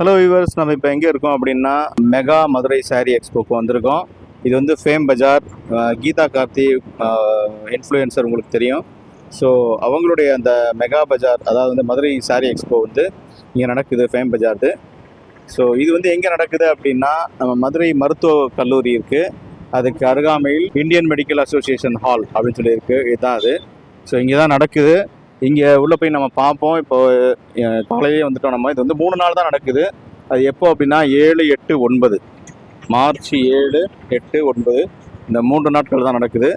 Hello viewers நம்ம இப்போ எங்கே இருக்கோம் அப்படின்னா மெகா மதுரை சாரி எக்ஸ்போக்கு வந்திருக்கோம். இது வந்து ஃபேம் பஜார் கீதா கார்த்தி இன்ஃப்ளூயன்சர் உங்களுக்கு தெரியும். ஸோ அவங்களுடைய அந்த மெகா பஜார் அதாவது வந்து மதுரை சாரி எக்ஸ்போ வந்து இங்கே நடக்குது ஃபேம் பஜார்து ஸோ இது வந்து எங்கே நடக்குது அப்படின்னா நம்ம மதுரை மருத்துவ கல்லூரி இருக்குது அதுக்கு அருகாமையில் இந்தியன் மெடிக்கல் அசோசியேஷன் ஹால் அப்படின்னு சொல்லியிருக்கு. இதுதான் அது. ஸோ இங்கே தான் நடக்குது. இங்கே உள்ளே போய் நம்ம பார்ப்போம் இப்போ அஹ், காலையிலே வந்துட்டோம் நம்ம. இது வந்து மூணு நாள் தான் நடக்குது. அது எப்போ அப்படின்னா ஏழு எட்டு ஒன்பது. மார்ச் ஏழு எட்டு ஒன்பது. இந்த மூன்று நாட்கள் தான் நடக்குது.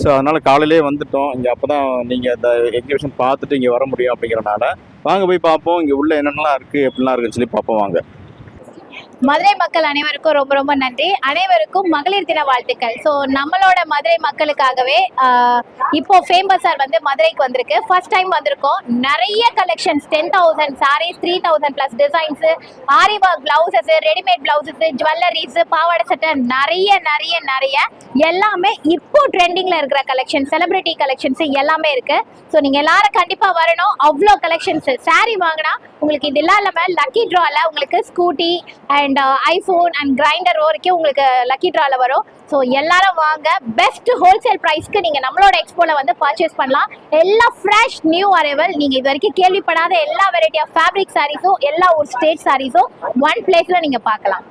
ஸோ அதனால் காலையிலே வந்துட்டோம். இங்கே அப்போ தான் நீங்கள் இந்த எக்ஸிபிஷன் பார்த்துட்டு இங்கே வர முடியும் அப்படிங்கிறனால வாங்க போய் பார்ப்போம் இங்கே உள்ளே என்னென்னலாம் இருக்குது எப்படிலாம் இருக்குன்னு சொல்லி பார்ப்போம் வாங்க. மதுரை மக்கள் அனைவருக்கும் ரொம்ப ரொம்ப நன்றி. அனைவருக்கும் மகளிர் தின வாழ்த்துக்கள். ஸோ நம்மளோட மதுரை மக்களுக்காகவே இப்போ ஃபேமஸ் சார் வந்து மதுரைக்கு வந்திருக்கு. ஃபர்ஸ்ட் டைம் வந்திருக்கோம். நிறைய collections ten thousand sarees three thousand plus designs aari work blouses readymade blouses jewelleries பாவாடை சட்டை நிறைய நிறைய நிறைய. எல்லாமே இப்போ ட்ரெண்டிங்ல இருக்கிற கலெக்ஷன் செலிபிரிட்டி கலெக்ஷன்ஸ் எல்லாமே இருக்கு. ஸோ நீங்க எல்லாரும் கண்டிப்பா வரணும். அவ்வளோ கலெக்ஷன்ஸ் saree வாங்கினா உங்களுக்கு இது இல்லாமல் லக்கி ட்ரால உங்களுக்கு scooty and and iPhone and grinder வரைக்கும் உங்களுக்கு லக்கி ட்ரால வரும். ஸோ எல்லாரும் வாங்க. பெஸ்ட் ஹோல்சேல் ப்ரைஸ்க்கு நீங்கள் நம்மளோட எக்ஸ்போல வந்து பர்ச்சேஸ் பண்ணலாம். எல்லா ஃப்ரெஷ் நியூ அரைவல் நீங்கள் இது வரைக்கும் கேள்விப்படாத எல்லா வெரைட்டி ஆஃப் ஃபேப்ரிக் சாரீஸும் எல்லா ஒரு ஸ்டேட் சாரீஸும் ஒன் பிளேஸில் நீங்கள் பார்க்கலாம்.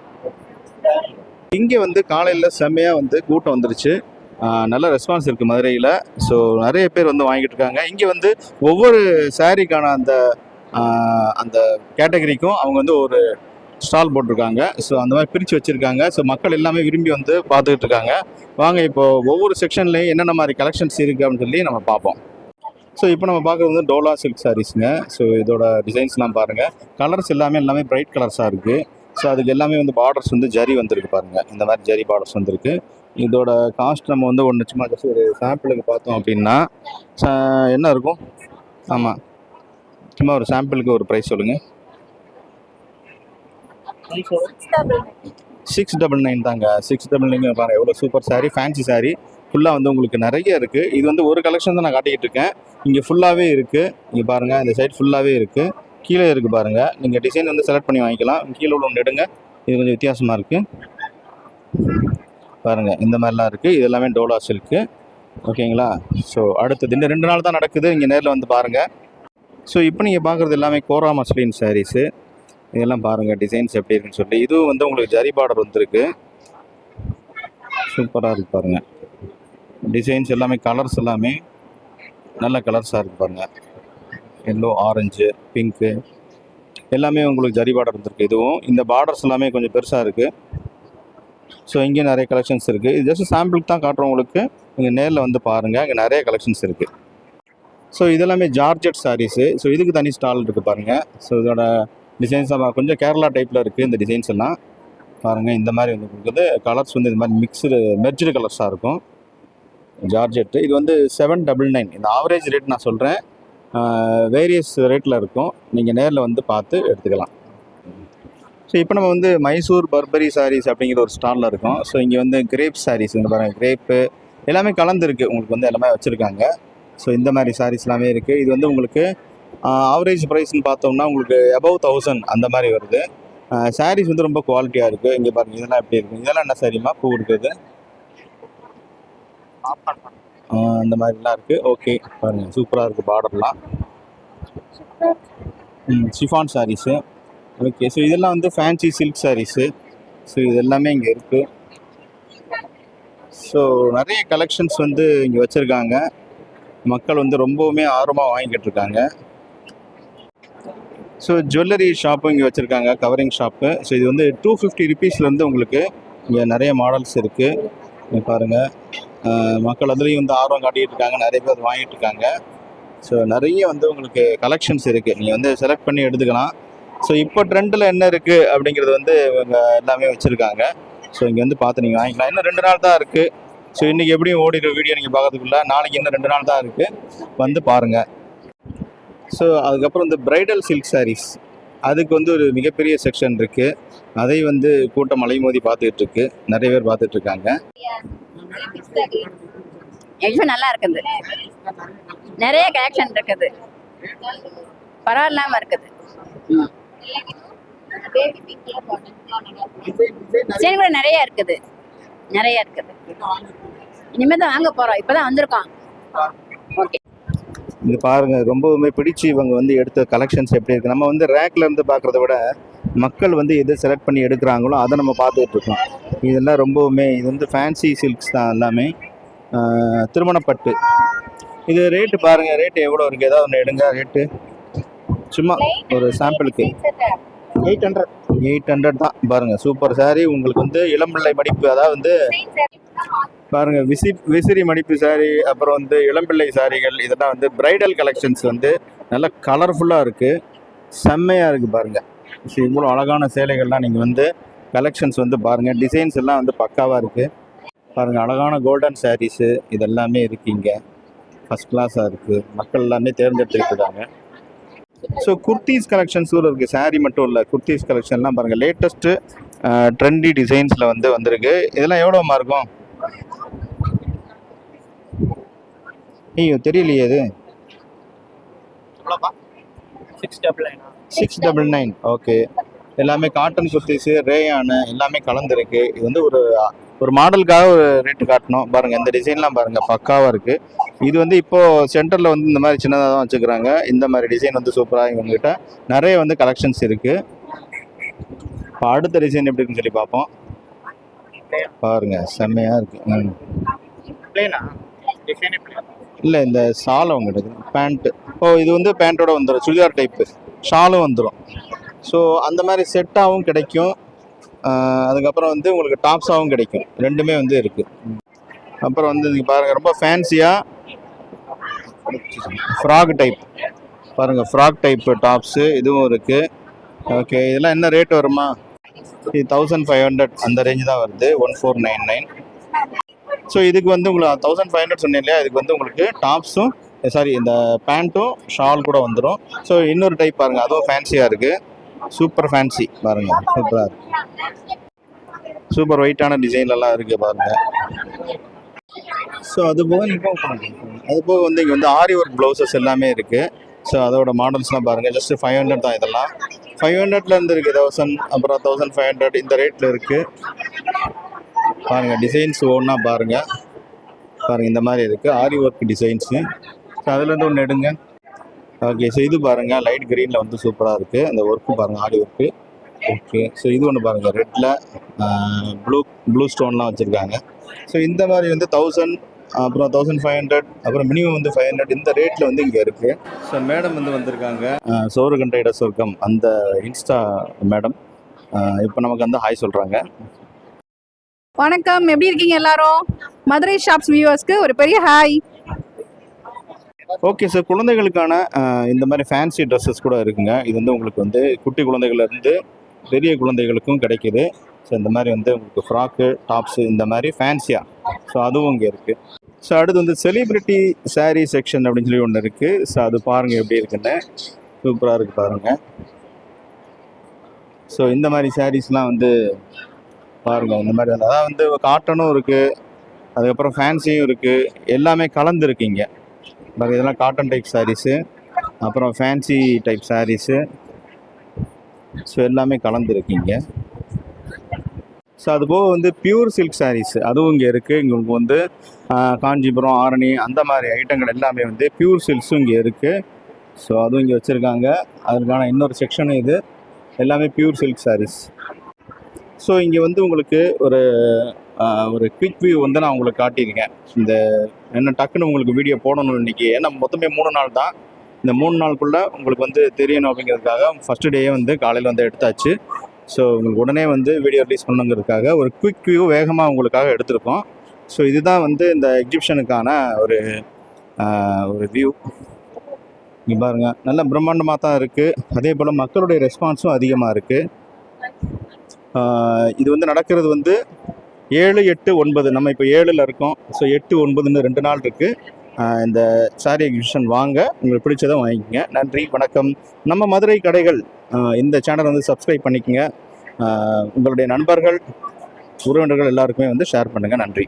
இங்கே வந்து காலையில் செம்மையாக வந்து கூட்டம் வந்துருச்சு. நல்ல ரெஸ்பான்ஸ் இருக்குது மதுரையில். ஸோ நிறைய பேர் வந்து வாங்கிட்டு இருக்காங்க. இங்கே வந்து ஒவ்வொரு சாரீக்கான அந்த அந்த கேட்டகரிக்கும் அவங்க வந்து ஒரு ஸ்டால் போட்டிருக்காங்க. ஸோ அந்த மாதிரி பிரித்து வச்சுருக்காங்க. ஸோ மக்கள் எல்லாமே விரும்பி வந்து பார்த்துக்கிட்டு இருக்காங்க. வாங்க இப்போ ஒவ்வொரு செக்ஷன்லேயும் என்னென்ன மாதிரி கலெக்ஷன்ஸ் இருக்குது அப்படின்னு சொல்லி நம்ம பார்ப்போம். ஸோ இப்போ நம்ம பார்க்குறது வந்து டோலா சில்க் சாரீஸுங்க ஸோ இதோட டிசைன்ஸ்லாம் பாருங்கள் கலர்ஸ் எல்லாமே எல்லாமே பிரைட் கலர்ஸாக இருக்குது ஸோ அதுக்கு எல்லாமே வந்து பார்டர்ஸ் வந்து ஜரி வந்திருக்கு பாருங்கள் இந்த மாதிரி ஜரி பார்டர்ஸ் வந்திருக்கு. இதோட காஸ்ட் நம்ம வந்து ஒன்று சும்மா ஜஸ்ட் ஒரு சாம்பிளுக்கு பார்த்தோம் அப்படின்னா ச- என்ன இருக்கும்? ஆமாம் சும்மா ஒரு சாம்பிளுக்கு ஒரு ப்ரைஸ் சொல்லுங்கள் சிக்ஸ் டபுள் நைன் தாங்க. சிக்ஸ் டபுள் நைன் பாருங்கள் எவ்வளோ சூப்பர் சாரீ ஃபேன்சி சாரீ ஃபுல்லாக வந்து உங்களுக்கு நிறைய இருக்குது இது வந்து ஒரு கலெக்ஷன் தான் நான் காட்டிக்கிட்டு இருக்கேன். இங்கே ஃபுல்லாகவே இருக்குது இங்கே பாருங்கள் இந்த சைட் ஃபுல்லாகவே இருக்குது கீழே இருக்குது பாருங்கள் நீங்கள் டிசைன் வந்து செலக்ட் பண்ணி வாங்கிக்கலாம். கீழே உள்ள ஒன்று எடுங்க. இது கொஞ்சம் வித்தியாசமாக இருக்குது பாருங்கள் இந்த மாதிரிலாம் இருக்குது இது எல்லாமே டோலா சில்க்கு ஓகேங்களா? ஸோ அடுத்தது இந்த ரெண்டு நாள் தான் நடக்குது. இங்கே நேரில் வந்து பாருங்கள் ஸோ இப்போ நீங்கள் பார்க்குறது எல்லாமே கோரா மஸ்லின் சாரீஸு இதெல்லாம் பாருங்கள் டிசைன்ஸ் எப்படி இருக்குன்னு சொல்லி. இதுவும் வந்து உங்களுக்கு ஜரி பார்டர் வந்துருக்கு. சூப்பராக இருக்கு பாருங்கள் டிசைன்ஸ் எல்லாமே கலர்ஸ் எல்லாமே நல்ல கலர்ஸாக இருக்கு பாருங்கள் எல்லோ ஆரஞ்சு பிங்க்கு எல்லாமே உங்களுக்கு ஜரி பார்டர் வந்துருக்கு. இதுவும் இந்த பார்டர்ஸ் எல்லாமே கொஞ்சம் பெருசாக இருக்குது ஸோ இங்கே நிறைய கலெக்ஷன்ஸ் இருக்குது இது ஜஸ்ட் சாம்பிளுக்கு தான் காட்டுறோம் உங்களுக்கு. நீங்கள் நேரில் வந்து பாருங்கள் இங்கே நிறைய கலெக்ஷன்ஸ் இருக்குது ஸோ இதெல்லாமே ஜார்ஜெட் சாரீஸு ஸோ இதுக்கு தனி ஸ்டால் இருக்குது பாருங்கள் ஸோ இதோட டிசைன்ஸ் நம்ம கொஞ்சம் கேரளா டைப்பில் இருக்குது இந்த டிசைன்ஸ் எல்லாம். பாருங்கள் இந்த மாதிரி வந்து கொடுக்குது கலர்ஸ் வந்து இந்த மாதிரி மிக்சடு மெர்ஜ்டு கலர்ஸாக இருக்கும். ஜார்ஜெட்டு இது வந்து செவன் டபுள் நைன் இந்த ஆவரேஜ் ரேட் நான் சொல்கிறேன் வேரியஸ் ரேட்டில் இருக்கும். நீங்கள் நேரில் வந்து பார்த்து எடுத்துக்கலாம். ஸோ இப்போ நம்ம வந்து மைசூர் பர்பரி சாரீஸ் அப்படிங்கிற ஒரு ஸ்டாலில் இருக்கோம். ஸோ இங்கே வந்து கிரேப் சாரீஸ் இங்கே பாருங்கள் கிரேப்பு எல்லாமே கலந்துருக்கு உங்களுக்கு வந்து எல்லாமே வச்சுருக்காங்க. ஸோ இந்த மாதிரி சாரீஸ் எல்லாமே இருக்குது இது வந்து உங்களுக்கு ஆவரேஜ் ப்ரைஸ்னு பார்த்தோம்னா உங்களுக்கு அபவ் தௌசண்ட் அந்த மாதிரி வருது. சாரீஸ் வந்து ரொம்ப குவாலிட்டியாக இருக்குது இங்கே பாருங்கள் இதெல்லாம் எப்படி இருக்குது இதெல்லாம் என்ன சாரிமா பூ இருக்குது அந்த மாதிரிலாம் இருக்குது ஓகே பாருங்கள் சூப்பராக இருக்குது பார்டர்லாம் ஷிஃபான் சாரீஸு ஓகே ஸோ இதெல்லாம் வந்து ஃபேன்சி சில்க் சாரீஸு ஸோ இது எல்லாமே இங்கே இருக்குது ஸோ நிறைய கலெக்ஷன்ஸ் வந்து இங்கே வச்சுருக்காங்க. மக்கள் வந்து ரொம்பவுமே ஆர்வமாக வாங்கிக்கிட்டு இருக்காங்க. ஸோ ஜுவல்லரி ஷாப்பும் இங்கே வச்சுருக்காங்க கவரிங் ஷாப்பு ஸோ இது வந்து டூ ஃபிஃப்டி ருபீஸ்லேருந்து உங்களுக்கு இங்கே நிறைய மாடல்ஸ் இருக்குது பாருங்கள் மக்கள் அதுலேயும் வந்து ஆர்வம் காட்டிகிட்டு இருக்காங்க நிறைய பேர் வாங்கிட்டு இருக்காங்க. ஸோ நிறைய வந்து உங்களுக்கு கலெக்ஷன்ஸ் இருக்குது நீங்கள் வந்து செலக்ட் பண்ணி எடுத்துக்கலாம். ஸோ இப்போ ட்ரெண்டில் என்ன இருக்குது அப்படிங்கிறது வந்து இவங்க எல்லாமே வச்சுருக்காங்க. ஸோ இங்கே வந்து பார்த்து நீங்கள் வாங்கிக்கலாம். இன்னும் ரெண்டு நாள் தான் இருக்குது ஸோ இன்றைக்கி எப்படியும் ஓடிடுற வீடியோ நீங்கள் பார்க்கறதுக்குள்ள நாளைக்கு இன்னும் ரெண்டு நாள் தான் இருக்குது வந்து பாருங்கள் ஸோ அதுக்கப்புறம் இந்த பிரைடல் சில்க் சாரீஸ் அதுக்கு வந்து ஒரு மிகப்பெரிய செக்ஷன் இருக்குது அதை வந்து கூட்டம் அலைமோதி பார்த்துக்கிட்டு இருக்கு. நிறைய பேர் பார்த்துட்டு இருக்காங்க. எக்ஸிபிஷன் நல்லா இருக்குது. நிறைய கலெக்ஷன் இருக்குது. பரவாயில்லாம இருக்குது. பேபி டிசைன் கூட நிறைய இருக்குது. நிறைய இருக்குது. இனிமேல் தான் வாங்க போகிறோம் இப்போ தான் வந்திருக்கோம். இது பாருங்க ரொம்பவுமே பிடிச்சு இவங்க வந்து எடுத்த கலெக்ஷன்ஸ் எப்படி இருக்கு. நம்ம வந்து ரேக்ல இருந்து பார்க்கறத விட மக்கள் வந்து எது செலக்ட் பண்ணி எடுக்கிறாங்களோ அதை நம்ம பார்த்துட்டு இருக்கோம். இதெல்லாம் ரொம்பவுமே இது வந்து ஃபேன்சி சில்க்ஸ் தான் எல்லாமே. திருமணப்பட்டு இது ரேட்டு பாருங்க ரேட்டு எவ்வளோ இருக்கு? ஏதாவது ஒன்று எடுங்க ரேட்டு சும்மா ஒரு சாம்பிளுக்கு எயிட் ஹண்ட்ரட் எயிட் ஹண்ட்ரட் தான். பாருங்க சூப்பர் saree. உங்களுக்கு வந்து இளம்பிள்ளை மடிப்பு அதாவது வந்து பாருங்க விசி விசிறி மடிப்பு சாரி அப்புறம் வந்து இளம்பிள்ளை சாரிகள் இதெல்லாம் வந்து பிரைடல் கலெக்ஷன்ஸ் வந்து நல்லா கலர்ஃபுல்லாக இருக்குது செம்மையாக இருக்குது பாருங்கள் ஸோ இவ்வளோ அழகான சேலைகள்லாம் நீங்கள் வந்து கலெக்ஷன்ஸ் வந்து பாருங்கள் டிசைன்ஸ் எல்லாம் வந்து பக்காவாக இருக்குது பாருங்கள் அழகான கோல்டன் சாரீஸு இதெல்லாமே இருக்கீங்க ஃபஸ்ட் கிளாஸாக இருக்குது மக்கள் எல்லாமே தேர்ந்தெடுத்துருக்குறாங்க ஸோ குர்த்திஸ் கலெக்ஷன்ஸும் இருக்குது saree மட்டும் இல்லை குர்த்திஸ் கலெக்ஷன்லாம் பாருங்கள் லேட்டஸ்ட்டு ட்ரெண்டி டிசைன்ஸில் வந்து வந்திருக்கு. இதெல்லாம் எவ்வளோமா இருக்கும்? ஐயோ தெரியலையே இது six double nine six double nine okay எல்லாமே காட்டன் குர்த்திஸு ரேயானு எல்லாமே கலந்துருக்கு. இது வந்து ஒரு ஒரு மாடலுக்காக ஒரு ரேட்டு காட்டணும். பாருங்க இந்த டிசைன்லாம் பாருங்க பக்காவாக இருக்கு. இது வந்து இப்போ சென்டரில் வந்து இந்த மாதிரி சின்னதாக தான் வச்சுக்கிறாங்க. இந்த மாதிரி டிசைன் வந்து சூப்பராக இவங்ககிட்ட நிறைய வந்து கலெக்ஷன்ஸ் இருக்கு. இப்போ அடுத்த டிசைன் எப்படி இருக்குன்னு சொல்லி பார்ப்போம். பாருங்க செம்மையா இருக்கு. ம். இல்லை இந்த ஷால் எடுக்கணும் பேண்ட்டு ஓ இது வந்து பேண்ட்டோட வந்துடும் சுடிதார் டைப்பு ஷாலும் வந்துடும் ஸோ அந்த மாதிரி செட்டாகவும் கிடைக்கும். அதுக்கப்புறம் வந்து உங்களுக்கு டாப்ஸாகவும் கிடைக்கும். ரெண்டுமே வந்து இருக்குது அப்புறம் வந்து இதுக்கு பாருங்கள் ரொம்ப ஃபேன்சியாக ஃப்ராக் டைப் பாருங்கள் ஃப்ராக் டைப்பு டாப்ஸு இதுவும் இருக்குது ஓகே இதெல்லாம் என்ன ரேட் வருமா? இது தௌசண்ட் ஃபைவ் ஹண்ட்ரட் அந்த ரேஞ்ச் தான் வருது. One four nine nine so இதுக்கு வந்து உங்களுக்கு தௌசண்ட் ஃபைவ் ஹண்ட்ரட் சொன்னேன் இல்லையா இதுக்கு வந்து உங்களுக்கு டாப்ஸும் சாரி இந்த பேண்ட்டும் ஷால் கூட வந்துடும் ஸோ இன்னொரு டைப் பாருங்கள் அதுவும் ஃபேன்சியாக இருக்குது சூப்பர் ஃபேன்சி பாருங்கள் சூப்பராக இருக்கு. சூப்பர் ஒயிட்டான டிசைன்லலாம் இருக்குது பாருங்கள் ஸோ அது போக அது போக வந்து இங்கே வந்து ஆரி ஒர்க் ப்ளவுசஸ் எல்லாமே இருக்குது ஸோ அதோட மாடல்ஸ்லாம் பாருங்கள் ஜஸ்ட் ஃபைவ் ஹண்ட்ரட் தான் இதெல்லாம். ஃபைவ் ஹண்ட்ரட்லேருந்து இருக்குது தௌசண்ட் அப்புறம் தௌசண்ட் ஃபைவ் ஹண்ட்ரட் இந்த ரேட்டில் இருக்குது பாருங்க டிசைன்ஸ் ஒன்றா பாருங்க. பாருங்க இந்த மாதிரி இருக்கு. ஆரி ஒர்க் டிசைன்ஸு ஸோ அதுலேருந்து ஒன்று எடுங்க. ஓகே ஸோ இது பாருங்க லைட் க்ரீனில் வந்து சூப்பராக இருக்கு. அந்த ஒர்க்கு பாருங்க ஆரி ஒர்க்கு ஓகே ஸோ இது ஒன்று பாருங்க ரெட்டில் ப்ளூ ப்ளூ ஸ்டோன்லாம் வச்சுருக்காங்க. ஸோ இந்த மாதிரி வந்து தௌசண்ட் அப்புறம் தௌசண்ட் ஃபைவ் ஹண்ட்ரட் அப்புறம் மினிமம் வந்து ஃபைவ் ஹண்ட்ரட் இந்த ரேட்டில் வந்து இங்கே இருக்குது ஸோ மேடம் வந்து வந்திருக்காங்க. அஹ், சோறுகண்ட இட சொர்க்கம். அந்த இன்ஸ்டா மேடம் இப்போ நமக்கு வந்து ஹாய் சொல்கிறாங்க வணக்கம். எப்படி இருக்கீங்க எல்லாரும்? மதுரை ஷாப்ஸ் வியூவர்ஸ்க்கு ஒரு பெரிய ஹாய் ஓகே சார் குழந்தைகளுக்கான இந்த மாதிரி ஃபேன்சி ட்ரெஸ்ஸஸ் கூட இருக்குங்க. இது வந்து உங்களுக்கு வந்து குட்டி குழந்தைகள்லேருந்து பெரிய குழந்தைகளுக்கும் கிடைக்குது. ஸோ இந்த மாதிரி வந்து உங்களுக்கு ஃப்ராக்கு டாப்ஸு இந்த மாதிரி ஃபேன்சியாக ஸோ அதுவும் இங்கே இருக்குது ஸோ அடுத்து வந்து செலிப்ரிட்டி சாரீ செக்ஷன் அப்படின்னு சொல்லி ஒன்று இருக்குது ஸோ அது பாருங்கள் எப்படி இருக்குன்னு. சூப்பராக இருக்குது பாருங்கள் ஸோ இந்த மாதிரி சாரீஸ்லாம் வந்து பாருங்கள் இந்த மாதிரி வந்து. அதாவது வந்து காட்டனும் இருக்குது அதுக்கப்புறம் ஃபேன்சியும் இருக்குது எல்லாமே கலந்து இருக்கீங்க பாருங்க இதெல்லாம் காட்டன் டைப் சாரீஸு அப்புறம் ஃபேன்சி டைப் சாரீஸு ஸோ எல்லாமே கலந்துருக்கீங்க. ஸோ அது போக வந்து பியூர் சில்க் சாரீஸ் அதுவும் இங்கே இருக்குது இங்கே உங்களுக்கு வந்து காஞ்சிபுரம் ஆரணி அந்த மாதிரி ஐட்டங்கள் எல்லாமே வந்து பியூர் சில்க்ஸும் இங்கே இருக்குது ஸோ அதுவும் இங்கே வச்சுருக்காங்க. அதற்கான இன்னொரு செக்ஷனும் இது. எல்லாமே பியூர் சில்க் சாரீஸ் ஸோ இங்கே வந்து உங்களுக்கு ஒரு ஒரு குவிக் வியூ வந்து நான் உங்களுக்கு காட்டியிருக்கேன். இந்த என்ன டக்குன்னு உங்களுக்கு வீடியோ போடணும் இன்றைக்கி ஏன்னா மொத்தமே மூணு நாள் தான். இந்த மூணு நாளுக்குள்ளே உங்களுக்கு வந்து தெரியணும் அப்படிங்கிறதுக்காக ஃபஸ்ட்டு டேயே வந்து காலையில் வந்து எடுத்தாச்சு. ஸோ உங்களுக்கு உடனே வந்து வீடியோ ரிலீஸ் பண்ணுங்கிறதுக்காக ஒரு குவிக் வியூ வேகமாக உங்களுக்காக எடுத்திருக்கோம். ஸோ இதுதான் வந்து இந்த எக்ஸிபிஷனுக்கான ஒரு ஒரு வியூ இங்கே பாருங்கள் நல்ல பிரம்மாண்டமாக தான் இருக்குது அதே போல் மக்களுடைய ரெஸ்பான்ஸும் அதிகமாக இருக்குது இது வந்து நடக்கிறது வந்து ஏழு எட்டு ஒன்பது. நம்ம இப்போ ஏழில் இருக்கோம். ஸோ எட்டு ஒன்பதுன்னு ரெண்டு நாள் இருக்குது இந்த சாரி எக்ஸிபிஷன் வாங்க. உங்களுக்கு பிடிச்சதை வாங்கிக்கங்க. நன்றி வணக்கம். நம்ம மதுரை கடைகள் இந்த சேனல் வந்து சப்ஸ்கிரைப் பண்ணிக்கோங்க. உங்களுடைய நண்பர்கள் உறவினர்கள் எல்லாருக்குமே வந்து ஷேர் பண்ணுங்கள் நன்றி.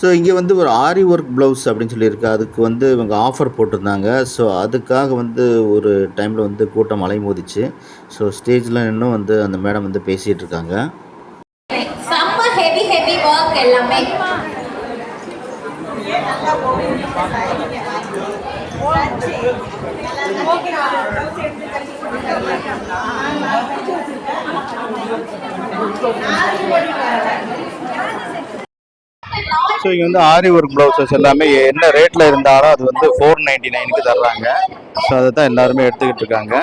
ஸோ இங்கே வந்து ஒரு ஆரி ஒர்க் ப்ளவுஸ் அப்படின்னு சொல்லியிருக்கு. அதுக்கு வந்து இவங்க ஆஃபர் போட்டிருந்தாங்க. ஸோ அதுக்காக வந்து ஒரு டைமில் வந்து கூட்டம் அலைமோதிச்சு. ஸோ ஸ்டேஜில் இன்னும் வந்து அந்த மேடம் வந்து பேசிகிட்டு இருக்காங்க. செம்ம ஹெவி ஹெவி ஒர்க் எல்லாமே. ஸோ இங்கே வந்து ஆரி ஒர்க் ப்ளவுசஸ் எல்லாமே என்ன ரேட்டில் இருந்தாலும் அது வந்து ஃபோர் நைன்டி நைனுக்கு தர்றாங்க. ஸோ அதை தான் எல்லாருமே எடுத்துக்கிட்டு இருக்காங்க.